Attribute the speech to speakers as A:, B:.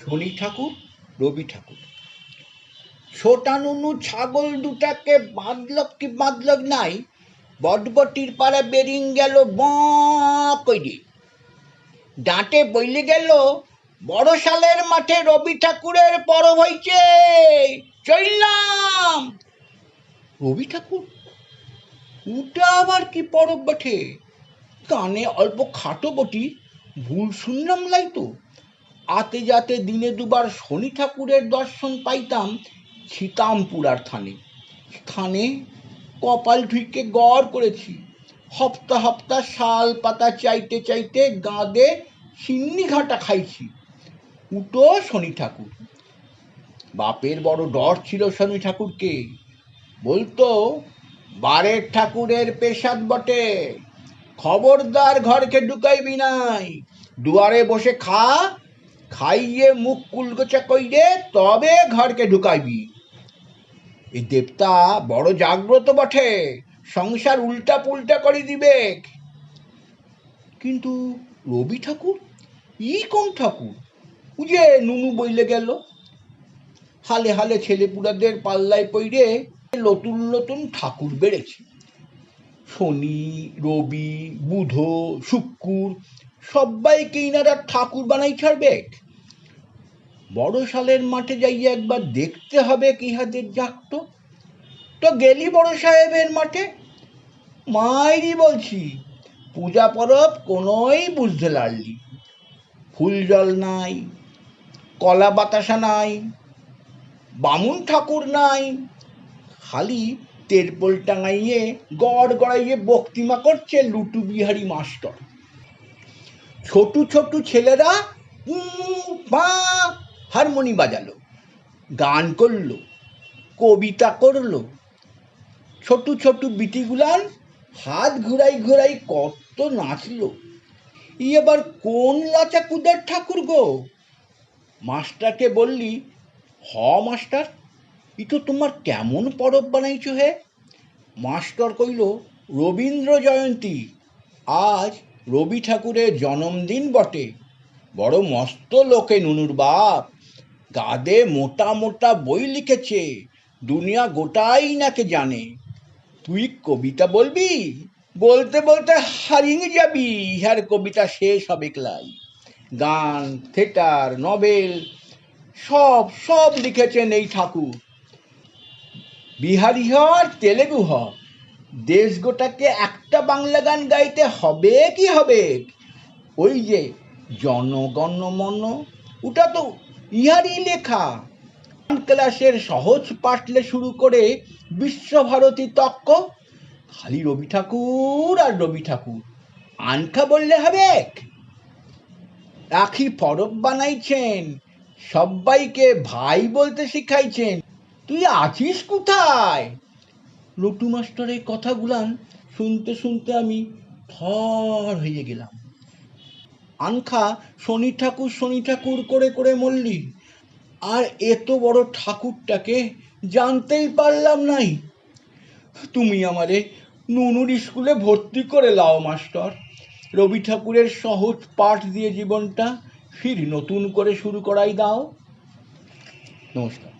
A: শনি ঠাকুর, রবি ঠাকুর। ছোটা নুনু ছাগল দুটাকে বাঁধল কি বাঁধল নাই, বটবটির পাড়া বেরিং গেল বাঁ কইরে। ডাঁটে বইলে গেল বড় সালের মাঠে রবি ঠাকুরের পরব হইছে চললাম রবি ঠাকুর? ওটা আবার কি পরব বটে? কানে অল্প খাটো বটি, ভুল শুনলাম লাই তো। আতে যাতে দিনে দুবার শনি ঠাকুরের দর্শন পাইতাম সীতামপুরার থানে। স্থানে কপাল ঠুইকে গড় করেছি। হপ্তা হপ্তা শাল পাতা চাইতে চাইতে গাঁদে সিন্নি ঘাটা খাইছি। উটো শনি ঠাকুর। বাপের বড় ডর ছিল শনি ঠাকুরকে। বলতো, বারের ঠাকুরের পেশাদ বটে। খবরদার ঘরকে ঢুকাইবি নাই। দুয়ারে বসে খা খাইয়ে মুখ কুলগোচা কইরে তবে ঘরকে ঢুকাইবি। এই দেবতা বড় জাগ্রত বটে, সংসার উল্টা পুল্টা করে দিবে। কিন্তু রবি ঠাকুর, ই কোন ঠাকুর? উজে নুনু বইলে গেল। হালে হালে ছেলেপুরাদের পাল্লায় পইরে নতুন নতুন ঠাকুর বেড়েছে। শনি, রবি, বুধ, শুক্র সবাইকে ইনারা ঠাকুর বানাই ছাড়বে। বড় সালের মাঠে যাইয়া একবার দেখতে হবে কি হাতের জাগতো। তো গেলি বড় সাহেবের মাঠে? মাইরি বলছি, পূজা পরব কোনোই বুঝতে লাড়লি ফুল জল নাই, কলা বাতাসা নাই, বামুন ঠাকুর নাই, খালি তেরপোল টাঙাইয়ে গড় গড়াইয়ে বক্তিমা করছে লুটু বিহারি মাস্টার। ছোটু ছোটু ছেলেরা পা হারমোনি বাজালো, গান করল, কবিতা করল। ছোট ছোটু বিটিগুলান হাত ঘুরাই ঘুরাই কত নাচলো। ই এবার কোন লাচা কুদার ঠাকুর গো? মাস্টারকে বললি, হ, মাস্টার ই তো তোমার কেমন পরব বানাইছো হে? মাস্টার কইল, রবীন্দ্র জয়ন্তী, আজ রবি ঠাকুরের জন্মদিন বটে। বড় মস্ত লোকে নুনুর বাপ। গাদে মোটা মোটা বই লিখেছে। দুনিয়া গোটাই নাকে জানে। তুই কবিতা বলবি? বলতে বলতে হারিয়ে যাবি। ইহার কবিতা শেষ হবে ক্লাই। গান, থিয়েটার, নভেল, সব সব লিখেছেন এই ঠাকুর। বিহারি হ তেলেগু হ দেশ গোটাকে একটা বাংলা গান গাইতে হবে কি হবে? ওই যে জনগণ মন ওটা তো ইহারই লেখা। ক্লাসের সহজ পাঠলে শুরু করে বিশ্বভারতী তক্ক, খালি রবি ঠাকুর আর রবি ঠাকুর। আনখা বললে হবে রাখি পরব বানাইছেন সবাইকে ভাই বলতে শিখাইছেন। তুই আছিস কোথায়? লটু মাস্টারের কথাগুলান শুনতে শুনতে আমি থর হয়ে গেলাম। আনখা শনি ঠাকুর শনি ঠাকুর করে করে মল্লি আর এত বড় ঠাকুরটাকে জানতেই পারলাম নাই। তুমি আমারে নুনুর স্কুলে ভর্তি করে লাও, মাস্টার। রবি ঠাকুরের সহজ পাঠ দিয়ে জীবনটা ফির নতুন করে শুরু করাই দাও। নমস্কার।